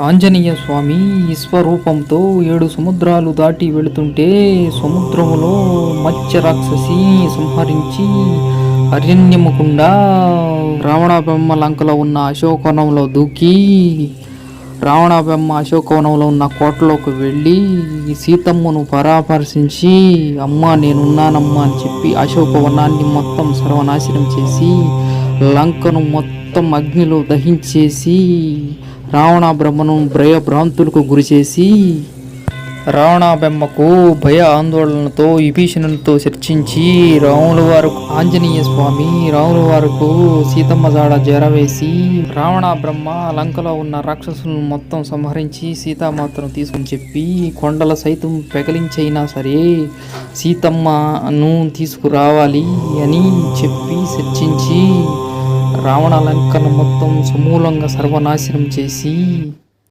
ఆంజనేయ స్వామి విశ్వరూపంతో ఏడు సముద్రాలు దాటి వెళుతుంటే సముద్రములో మత్స్య రాక్షసి సంహరించి అరణ్యముకుండా రావణబొమ్మ లంకలో ఉన్న అశోకవనంలో దూకి రావణబొమ్మ అశోకవనంలో ఉన్న కోటలోకి వెళ్ళి సీతమ్మను పరామర్శించి అమ్మ నేనున్నానమ్మా అని చెప్పి అశోకవనాన్ని మొత్తం సర్వనాశనం చేసి లంకను మొత్తం అగ్నిలో దహించేసి రావణ బ్రహ్మను భయభ్రాంతులకు గురిచేసి రావణాబెమ్మకు భయ ఆందోళనతో విభీషణులతో చర్చించి రాముల వారు ఆంజనేయ స్వామి రాముల వారుకు సీతమ్మ జాడ జరవేసి రావణ బ్రహ్మ లంకలో ఉన్న రాక్షసులను మొత్తం సంహరించి సీతామాతను తీసుకుని చెప్పి కొండల సైతం పెగలించైనా సరే సీతమ్మను తీసుకురావాలి అని చెప్పి చర్చించి రావణ లంకను మొత్తం సమూలంగా సర్వనాశనం చేసి